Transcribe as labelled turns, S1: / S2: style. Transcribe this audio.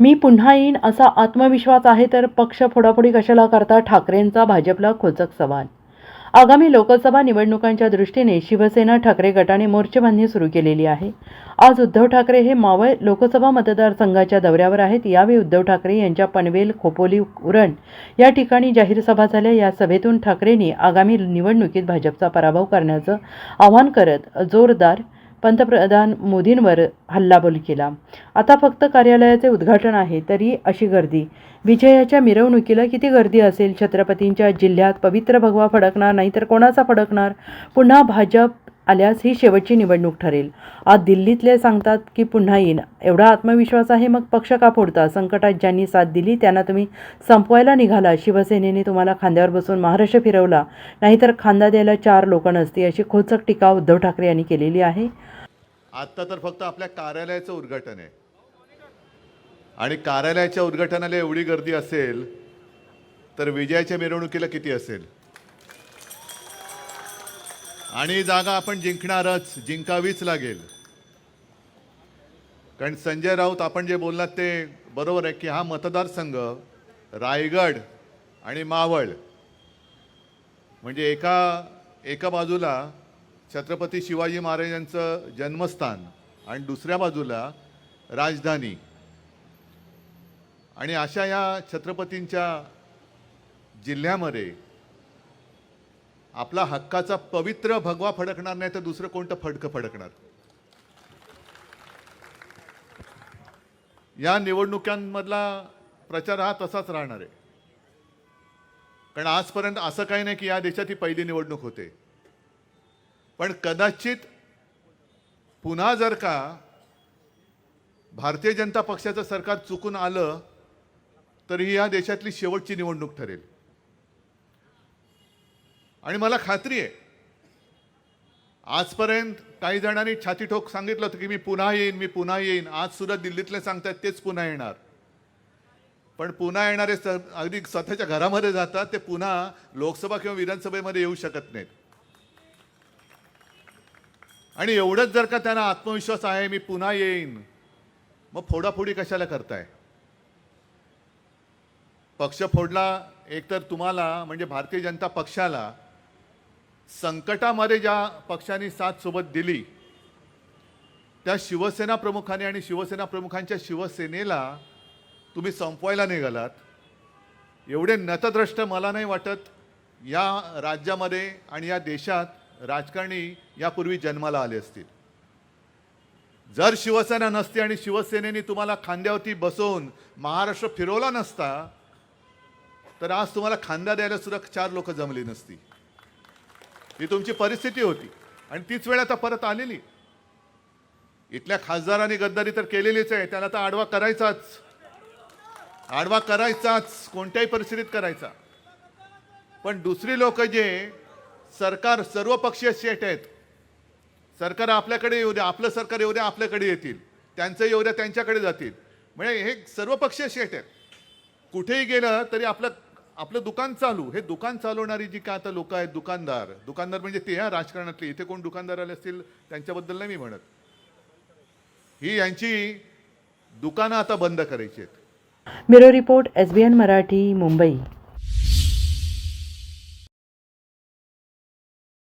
S1: मी पुन्हा येईन असा आत्मविश्वास आहे तर पक्ष फोडाफोडी कशाला करता? ठाकरेंचा भाजपला खोचक सवाल. आगामी लोकसभा निवडणुकांच्या दृष्टीने शिवसेना ठाकरे गटाने मोर्चेबांधणी सुरू केलेली आहे. आज उद्धव ठाकरे हे मावळ लोकसभा मतदारसंघाच्या दौऱ्यावर आहेत. यावेळी उद्धव ठाकरे यांच्या पनवेल खोपोली उरण या ठिकाणी जाहीर सभा झाल्या. या सभेतून ठाकरेंनी आगामी निवडणुकीत भाजपचा पराभव करण्याचं आवाहन करत जोरदार पंतप्रधान मोदींवर हल्लाबोल केला. आता फक्त कार्यालयाचे उद्घाटन आहे तरी अशी गर्दी. विजयाच्या मिरवणुकीला किती गर्दी असेल छत्रपतींच्या जिल्ह्यात पवित्र भगवा फडकणार नाही तर कोणाचा फडकणार? पुन्हा भाजप आल्यास ही शेवटची निवडणूक ठरेल. आज दिल्लीतले सांगतात की पुन्हा येईन. एवढा आत्मविश्वास आहे मग पक्ष का फोडता? संकटात ज्यांनी साथ दिली त्यांना तुम्ही संपवायला निघाला. शिवसेनेने तुम्हाला खांद्यावर बसून महाराष्ट्र फिरवला. नाहीतर खांदा द्यायला चार लोक नसती अशी खोचक टीका उद्धव ठाकरे यांनी केलेली आहे.
S2: आत्ता तर फक्त आपल्या कार्यालयाचं उद्घाटन आहे. आणि कार्यालयाच्या उद्घाटनाला एवढी गर्दी असेल तर विजयाच्या मिरवणुकीला किती असेल? आणि जागा आपण जिंकणारच जिंकावीच लागेल. कारण संजय राऊत आपण जे बोललात ते बरोबर आहे की हा मतदारसंघ रायगड आणि मावळ म्हणजे एका एका बाजूला छत्रपती शिवाजी महाराजांचं जन्मस्थान आणि दुसऱ्या बाजूला राजधानी. आणि अशा या छत्रपतींच्या जिल्ह्यामध्ये आपला हक्काचा पवित्र भगवा फडकणार नाही तर दुसरं कोणतं फडकं फडकणार? या निवडणुकांमधला प्रचार हा तसाच राहणार आहे. कारण आजपर्यंत असं काही नाही की या देशात ही पहिली निवडणूक होते. पण कदाचित पुन्हा जर का भारतीय जनता पक्षाचं सरकार चुकून आलं तर ही या देशातली शेवटची निवडणूक ठरेल. आणि मला खात्री आहे. आजपर्यंत काही जणांनी छाती ठोक सांगितलं होतं की मी पुन्हा येईन मी पुन्हा येईन. आज सुद्धा दिल्लीतले सांगतात तेच पुन्हा येणार. पण पुन्हा येणारे स अगदी स्वतःच्या घरामध्ये जातात ते पुन्हा लोकसभा किंवा विधानसभेमध्ये येऊ शकत नाहीत. आणि एवढंच जर का त्यांना आत्मविश्वास आहे मी पुन्हा येईन मग फोडाफोडी कशाला करताय? पक्ष फोडला एकतर तुम्हाला म्हणजे भारतीय जनता पक्षाला संकटामध्ये ज्या पक्षांनी साथ सोबत दिली त्या शिवसेना प्रमुखाने आणि शिवसेना प्रमुखांच्या शिवसेनेला तुम्ही संपवायला निघालात. एवढे नतद्रष्ट मला नाही वाटत या राज्यामध्ये आणि या देशात राजकारणी यापूर्वी जन्माला आले असतील. जर शिवसेना नसती आणि शिवसेनेने तुम्हाला खांद्यावरती बसवून महाराष्ट्र फिरवला नसता तर आज तुम्हाला खांदा द्यायला सुद्धा चार लोक जमली नसती. ही तुमची परिस्थिती होती. आणि तीच वेळ आता परत आलेली. इथल्या खासदारांनी गद्दारी तर केलेलीच आहे. त्याला तर आडवा करायचाच. आडवा करायचाच. कोणत्याही परिस्थितीत करायचा. पण दुसरी लोक जे सरकार सर्वपक्षीय सेट आहेत. सरकार आपल्याकडे येऊ द्या. आपलं सरकार येऊ द्या आपल्याकडे येतील. त्यांचं येऊ द्या त्यांच्याकडे जातील. म्हणजे हे सर्वपक्षीय सेट आहेत. कुठेही गेलं तरी आपलं आपलं दुकान चालू. हे दुकान चालवणारी जी काय आता लोक आहेत दुकानदार दुकानदार म्हणजे ते ह्या राजकारणातले. इथे कोण दुकानदार आले असतील त्यांच्याबद्दल नाही मी म्हणत. ही यांची दुकानं आता बंद करायची आहेत.
S1: Bureau report S B N Marathi Mumbai.